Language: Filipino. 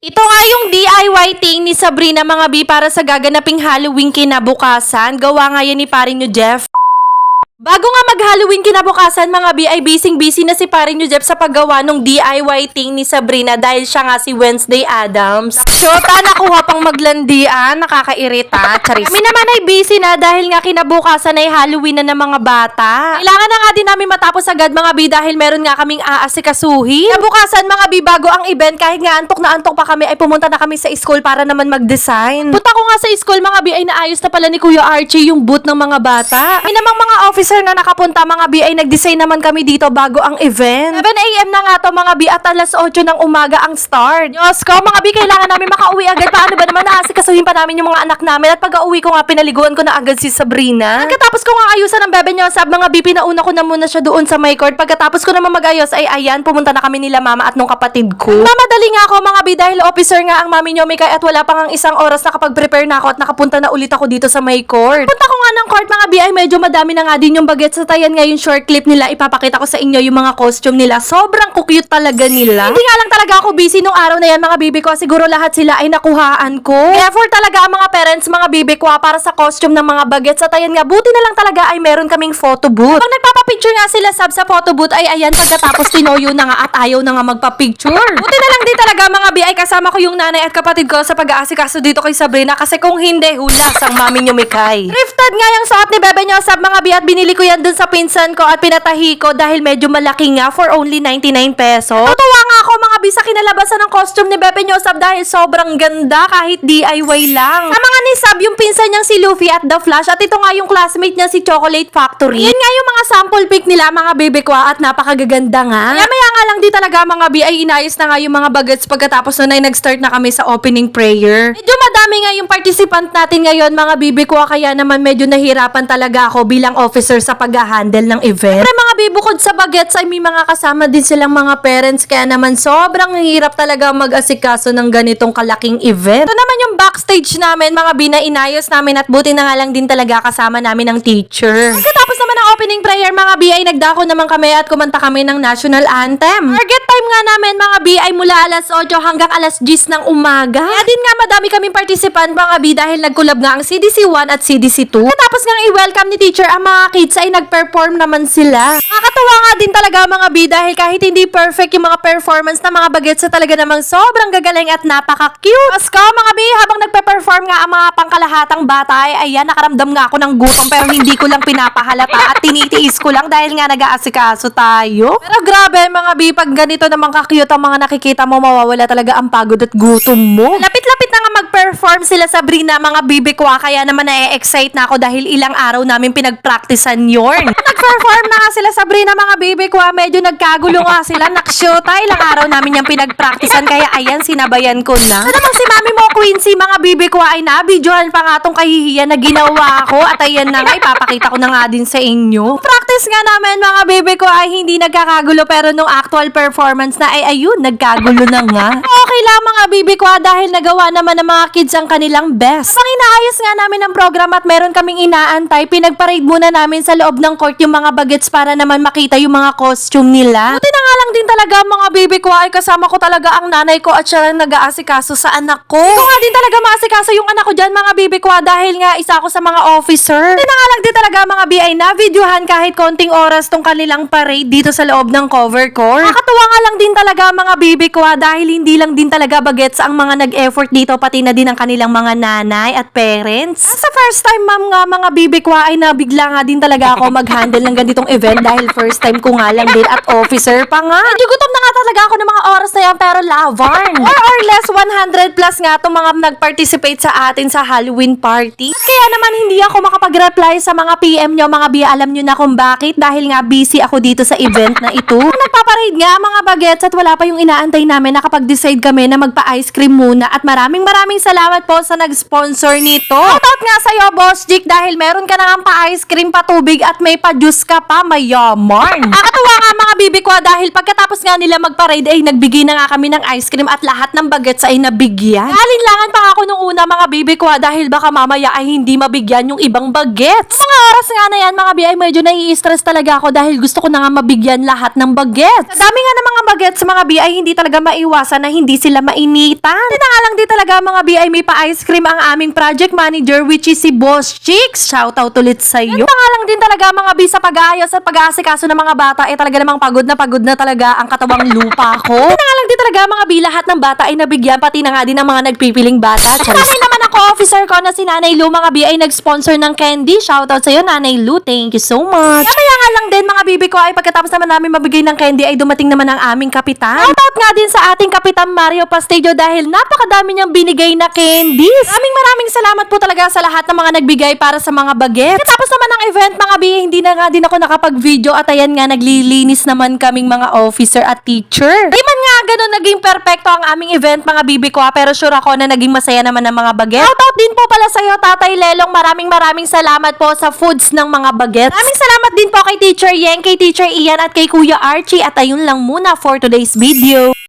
Ito nga yung DIY thing ni Sabrina mga B para sa gaganaping Halloween kinabukasan. Gawa nga yan ni parin nyo Jeff. Bago nga mag-Halloween kinabukasan, mga B ay busy-busy na si parin nyo Jeff sa paggawa ng DIY thing ni Sabrina dahil siya nga si Wednesday Adams. Shota, nakuha pang maglandian, nakakairita, charis. Kami naman ay busy na dahil nga kinabukasan ay Halloween na ng mga bata. Kailangan na nga din namin matapos agad mga B dahil meron nga kaming aasikasuhin. Kinabukasan mga B, bago ang event, kahit nga antok na antok pa kami, ay pumunta na kami sa school para naman mag-design. Punta ko nga sa school mga B ay naayos na pala ni Kuya Archie yung booth ng mga bata. Kami namang mga officer na nakapunta mga B ay nag-design naman kami dito bago ang event. 7 a.m. na nga to mga B at alas 8 ng umaga ang start. Diyos ko mga B, kailangan namin makauwi agad. Paano ba naman naasikasuhin pa namin yung mga anak namin at pag-uwi ko nga pinaliguan ko na agad si Sabrina. Pagkatapos ko nga ayusan ng bebe niyo sa mga B, pinauna ko na muna siya doon sa my court. Pagkatapos ko naman mag-ayos ay ayan, pumunta na kami nila mama at nung kapatid ko. Mamadali nga ako mga B dahil officer nga ang mami niyo may at wala pa nga isang oras nakapag-prepare na ako at nakapunta na ulit ako dito sa my court. Punta ko nga ng court mga B ay medyo madami na nga din yung bagets sa tayan nga yung short clip nila. Ipapakita ko sa inyo yung mga costume nila. Sobrang cute talaga nila. Hindi nga lang talaga ako busy nung araw na yan mga bibi ko. Siguro lahat sila ay nakuhaan ko. Effort talaga ang mga parents mga bibi ko ah, para sa costume ng mga bagets sa tayan nga. Buti na lang talaga ay meron kaming photo booth. Pag nagpapapicture nga sila sab sa photo booth ay ayan pagkatapos tinoyo na nga at ayaw na nga magpa-picture. Buti na lang din talaga mga bi ay kasama ko yung nanay at kapatid ko sa pag-aasikaso dito kay Sabrina kasi kung hindi hulas ang mami niyo Mikay. Thrifted nga yung suot ni Bebe niyo sa mga bi at binili ko yan dun sa pinsan ko at pinatahi ko dahil medyo malaki nga for only 99 pesos. Natutuwa nga ako mga bi sa kinalabasan ng costume ni Bebe niyo Sab dahil sobrang ganda kahit DIY lang. Sa mga ni Sab yung pinsan niyang si Luffy at The Flash at ito nga yung classmate niya si Chocolate Factory. Yan nga yung mga sample pic nila mga bebe ko at napakagaganda nga. Kaya maya nga lang di talaga mga bi ay inayos na nga yung mga bagets pagkatapos nun ay nag-start na kami sa opening prayer. Medyo madami nga yung participant natin ngayon mga bibi ko kaya naman medyo nahirapan talaga ako bilang officer sa pag-handle ng event. Pero mga bibi bukod sa bagets ay may mga kasama din silang mga parents kaya naman sobrang hirap talaga mag-asikaso ng ganitong kalaking event. Ito naman yung backstage namin mga bina inayos namin at buti na nga lang din talaga kasama namin ng teacher. Pagkatapos naman ng opening prayer mga bi nagdako naman kami at kumanta kami ng national anthem. Target time nga namin mga bi mula alas 8 hanggang alas 10 ng umaga. Kaya din nga madami kaming participant mga bi dahil nagkulab nga ang CDC 1 at CDC 2. Tapos nga i-welcome ni teacher ang mga kids ay nag-perform naman sila. Nakakatawa nga din talaga mga bi dahil kahit hindi perfect yung mga performance ng mga bagets sa talaga namang sobrang gagaling at napaka-cute. Mas ka mga bi habang nagpe-perform nga ang mga pangkalahatang bata ay ayan nakaramdam nga ako ng gutom pero hindi ko lang pinapahalata at tinitiis ko lang dahil nga nag-aasikaso tayo. Pero grabe mga bi pag ganito namang ka-cute ang mga nakikita mo mawawala talaga ang pagod at gutom mo. Lapit-lapit na nga mag-perform sila Sabrina mga bibi ko ah, kaya naman na-excite na ako dahil ilang araw namin pinag-practicean yorn. Nag-perform na nga sila Sabrina mga bibi ko ah, medyo nagkagulo nga sila naksyota ilang araw namin yung pinag-practicean kaya ayan sinabayan ko na. Ano naman si mami mo Quincy mga bibi ko ah, ay nabidyohan pa nga tong kahihiyan na ginawa ko at ayan na nga ipapakita ko na nga din sa inyo inyo? Prank Practice nga namin mga bibi ko ay hindi nagkakagulo pero nung actual performance na ay ayun nagkagulo na nga. Okay lang mga bibi ko ah, dahil nagawa naman ng mga kids ang kanilang best. Pang inaayos nga namin ang program at meron kaming inaantay, pinagparade muna namin sa loob ng court yung mga bagets para naman makita yung mga costume nila. Buti na nga lang din talaga mga bibi ko ay kasama ko talaga ang nanay ko at siya lang nag-aasikaso sa anak ko. Ito nga din talaga maasikaso yung anak ko dyan mga bibi ko ah, dahil nga isa ako sa mga officer. Buti na nga lang din talaga mga bi ay na-videohan kahit konting oras tong kanilang parade dito sa loob ng cover court. Nakakatuwa nga lang din talaga mga bibi ko ah, dahil hindi lang din talaga bagets ang mga nag-effort dito pati na din ang kanilang mga nanay at parents. Sa first time ma'am nga mga bibi ko ah, ay nabigla nga din talaga ako mag-handle ng ganitong event dahil first time ko nga lang din at officer pa nga. Medyo gutom na nga talaga ako ng mga oras na yan pero lavarn. More or less 100 plus nga itong mga nag-participate sa atin sa Halloween party. At kaya naman hindi ako makapag-reply sa mga PM nyo mga biya. Alam nyo na kung bakit dahil nga busy ako dito sa event na ito. Nagpaparade nga mga bagets at wala pa yung inaantay namin nakapag-decide kami na magpa-ice cream muna at maraming maraming salamat po sa nag-sponsor nito. Shoutout nga sa'yo, Boss Jake, dahil meron ka na nga pa-ice cream, patubig at may pa-juice ka pa, mayaman. Nakakatuwa nga mga dahil pagkatapos nga nila mag-parade ay nagbigay na nga kami ng ice cream at lahat ng bagets ay nabigyan. Galing Nangailangan pa ako nung una mga bibi ko ah, dahil baka mamaya ay hindi mabigyan yung ibang bagets. Mga oras nga na yan mga bi ay medyo nai-stress talaga ako dahil gusto ko na nga mabigyan lahat ng bagets. Sa dami nga ng mga bagets mga bi ay hindi talaga maiwasan na hindi sila mainitan. Hindi na nga lang di talaga mga bi ay may pa-ice cream ang aming project manager which is si Boss Chicks. Shoutout ulit sa iyo. Yan pa nga lang din talaga mga bi sa pag-aayos at pag-aasikaso ng mga bata ay talaga namang pagod na pagod na talaga ang katawang lupa ko. Nga lang din talaga mga bi lahat ng bata ay nabigyan pati na nga din ng mga nagpipiling bata. Charis. Kami naman ako officer ko na si Nanay Lu mga bi ay nag-sponsor ng candy. Shoutout sa iyo Nanay Lu. Thank you so much. Kaya nga lang din mga bibi ko ay pagkatapos naman namin mabigay ng candy ay dumating naman ang aming kapitan. Shoutout nga din sa ating kapitan Mario Pastejo dahil napakadami niyang binigay na candies. Maraming maraming salamat po talaga sa lahat ng mga nagbigay para sa mga bagets. Tapos naman ng event mga bi, hindi na nga din ako nakapag-video at ayan nga naglilinis naman kaming mga officer at teacher. Di man nga ganun naging perfecto ang aming event mga bibi ko pero sure ako na naging masaya naman ang mga bagets. Shoutout din po pala sa iyo Tatay Lelong. Maraming maraming salamat po sa foods ng mga bagets. Maraming salamat din po kay Teacher Yeng, kay Teacher Ian at kay Kuya Archie at ayun lang muna for today's video.